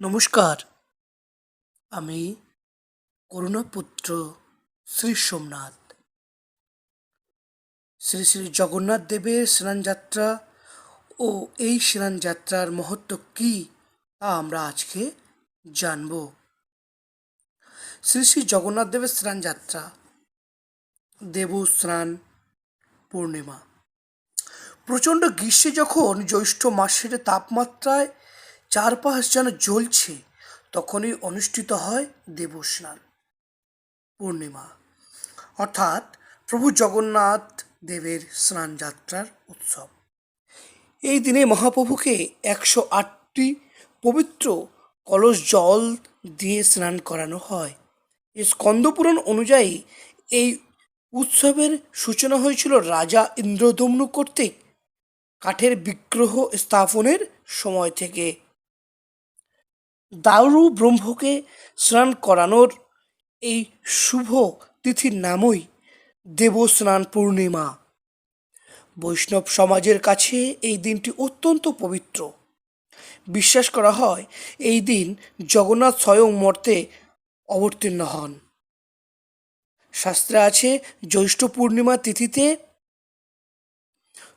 নমস্কার। আমি করুণাপুত্র শ্রী সোমনাথ। শ্রী শ্রী জগন্নাথ দেবের স্নানযাত্রা ও এই স্নানযাত্রার মহত্ব কী তা আমরা আজকে জানব। শ্রী শ্রী জগন্নাথ দেবের স্নানযাত্রা, দেব স্নান, পূর্ণিমা। প্রচণ্ড গ্রীষ্মে যখন জ্যৈষ্ঠ মাসের তাপমাত্রায় চারপাশ যেন জ্বলছে, তখনই অনুষ্ঠিত হয় দেবস্নান, পূর্ণিমা। অর্থাৎ প্রভু জগন্নাথ দেবের স্নানযাত্রার উৎসব। এই দিনে মহাপ্রভুকে একশো আটটি পবিত্র কলস জল দিয়ে স্নান করানো হয়। স্কন্দপুরাণ অনুযায়ী এই উৎসবের সূচনা হয়েছিল রাজা ইন্দ্রদম্নু কর্তৃক। কাঠের বিগ্রহ স্থাপনের সময় থেকে দারু ব্রহ্মকে স্নান করানোর এই শুভ তিথির নামই দেবস্নান পূর্ণিমা। বৈষ্ণব সমাজের কাছে এই দিনটি অত্যন্ত পবিত্র। বিশ্বাস করা হয় এই দিন জগন্নাথ স্বয়ং মর্তে অবতীর্ণ হন। শাস্ত্রে আছে, জ্যৈষ্ঠ পূর্ণিমা তিথিতে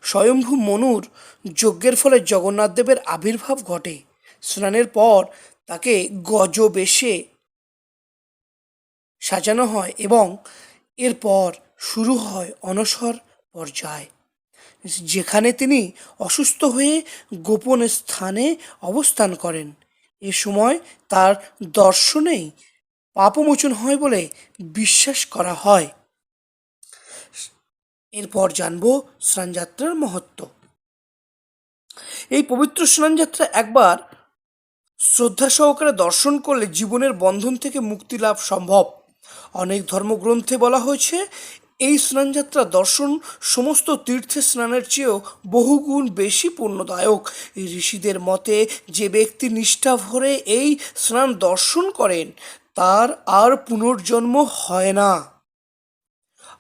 স্বয়ম্ভু মনুর যজ্ঞের ফলে জগন্নাথ দেবের আবির্ভাব ঘটে। স্নানের পর তাকে গজ বেশে সাজানো হয় এবং এরপর শুরু হয় অনসর পর্যায়, যেখানে তিনি অসুস্থ হয়ে গোপন স্থানে অবস্থান করেন। এ সময় তার দর্শনেই পাপমোচন হয় বলে বিশ্বাস করা হয়। এরপর জানব স্নানযাত্রার মহত্ব। এই পবিত্র স্নানযাত্রা একবার শ্রদ্ধা সহকারে দর্শন করলে জীবনের বন্ধন থেকে মুক্তি লাভ সম্ভব। অনেক ধর্মগ্রন্থে বলা হয়েছে, এই স্নানযাত্রা দর্শন সমস্ত তীর্থে স্নানের চেয়েও বহুগুণ বেশি পুণ্যদায়ক। এই ঋষিদের মতে, যে ব্যক্তি নিষ্ঠা ভরে এই স্নান দর্শন করেন, তার আর পুনর্জন্ম হয় না।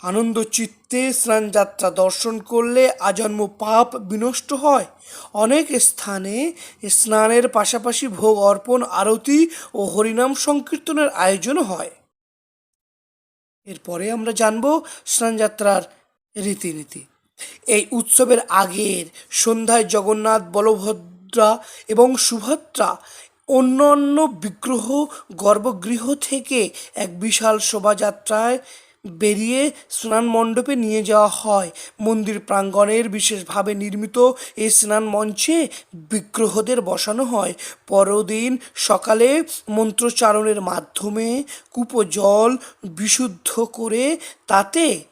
আনন্দ চিত্তে স্নানযাত্রা দর্শন করলে আজন্ম পাপ বিনষ্ট হয়। অনেক স্থানে স্নানের পাশাপাশি ভোগ অর্পণ, আরতি ও হরিনাম সংকীর্তনের আয়োজন হয়। এরপরে আমরা জানব স্নানযাত্রার রীতিনীতি। এই উৎসবের আগের সন্ধ্যায় জগন্নাথ বলভদ্রা এবং সুভদ্রা অন্যান্য বিগ্রহ গর্ভগৃহ থেকে এক বিশাল শোভাযাত্রায় বেরিয়ে স্নান মণ্ডপে নিয়ে যাওয়া হয়। মন্দির প্রাঙ্গণের বিশেষভাবে নির্মিত এই স্নান মঞ্চে বিগ্রহদের বসানো হয়। পরদিন সকালে মন্ত্রচারণের মাধ্যমে কূপ জল বিশুদ্ধ করে তাতে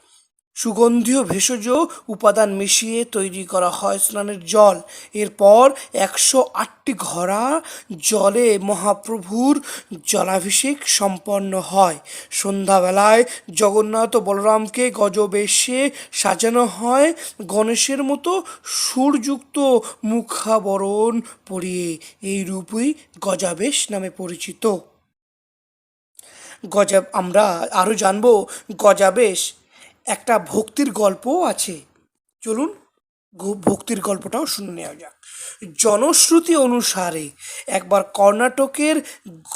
সুগন্ধীয় ভেষজ উপাদান মিশিয়ে তৈরি করা হয় স্নানের জল। এরপর একশো আটটি ঘড়া জলে মহাপ্রভুর জলাভিষেক সম্পন্ন হয়। সন্ধ্যাবেলায় জগন্নাথ ও বলরামকে গজবেশে সাজানো হয়। গণেশের মতো সুরযুক্ত মুখাবরণ পরিয়ে এই রূপই গজাবেশ নামে পরিচিত। গজা আমরা আরও জানব, গজাবেশ একটা ভক্তির গল্পও আছে। চলুন ভক্তির গল্পটাও শুনে নেওয়া যাক। জনশ্রুতি অনুসারে একবার কর্ণাটকের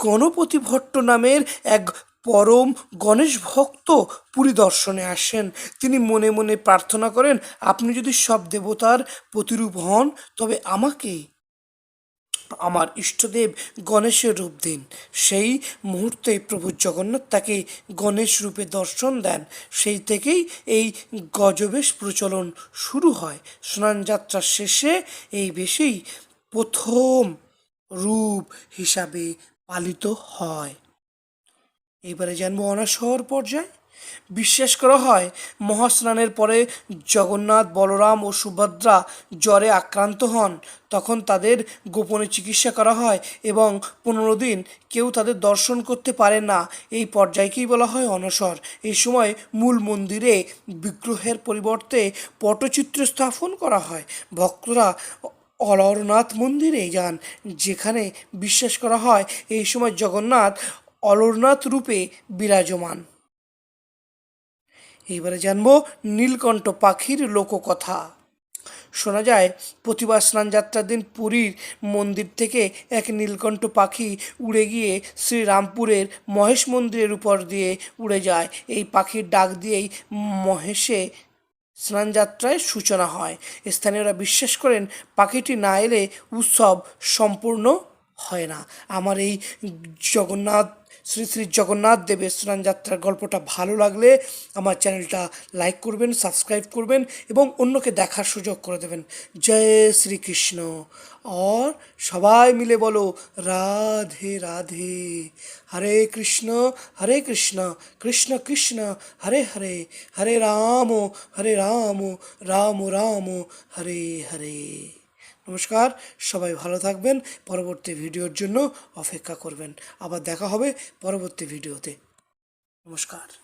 গণপতি ভট্ট নামের এক পরম গণেশ ভক্ত পুরী দর্শনে আসেন। তিনি মনে মনে প্রার্থনা করেন, আপনি যদি সব দেবতার প্রতিরূপ হন, তবে আমাকে আমার ইষ্টদেব গণেশের রূপ দিন। সেই মুহূর্তে প্রভু জগন্নাথ তাকে গণেশ রূপে দর্শন দেন। সেই থেকেই এই গজবেশ প্রচলন শুরু হয়। স্নানযাত্রার শেষে এই বেশেই প্রথম রূপ হিসাবে পালিত হয়। এবারে জানব অনাসর পর্যায় বিশ্বাস করা হয় মহাস্নানের পরে জগন্নাথ, বলরাম ও সুভদ্রা জ্বরে আক্রান্ত হন। তখন তাদের গোপনে চিকিৎসা করা হয় এবং পনেরো দিন কেউ তাদের দর্শন করতে পারে না। এই পর্যায়কেই বলা হয় অনসর এই সময় মূল মন্দিরে বিগ্রহের পরিবর্তে পটচিত্র স্থাপন করা হয়। ভক্তরা অলরনাথ মন্দিরে যান, যেখানে বিশ্বাস করা হয় এই সময় জগন্নাথ অলরনাথ রূপে বিরাজমান। এইবারে জানব নীলকণ্ঠ পাখির লোককথা। শোনা যায়, প্রতিবার স্নানযাত্রার দিন পুরীর মন্দির থেকে এক নীলকণ্ঠ পাখি উড়ে গিয়ে শ্রীরামপুরের মহেশ মন্দিরের উপর দিয়ে উড়ে যায়। এই পাখির ডাক দিয়েই মহেশে স্নানযাত্রায় সূচনা হয়। স্থানীয়রা বিশ্বাস করেন, পাখিটি না এলে উৎসব সম্পূর্ণ হয় না। আমার এই জগন্নাথ, শ্রী শ্রী জগন্নাথ দেবের স্নান যাত্রার গল্পটা ভালো লাগলে আমার চ্যানেলটা লাইক করবেন, সাবস্ক্রাইব করবেন এবং অন্যকে দেখার সুযোগ করে দেবেন। জয় শ্রীকৃষ্ণ। আর সবাই মিলে বলো, রাধে রাধে। হরে কৃষ্ণ হরে কৃষ্ণ কৃষ্ণ কৃষ্ণ, হরে হরে। হরে রাম হরে রাম রাম রাম, হরে হরে। নমস্কার, সবাই ভালো থাকবেন, পরবর্তী ভিডিওর জন্য অপেক্ষা করবেন। আবার দেখা হবে পরবর্তী ভিডিওতে। নমস্কার।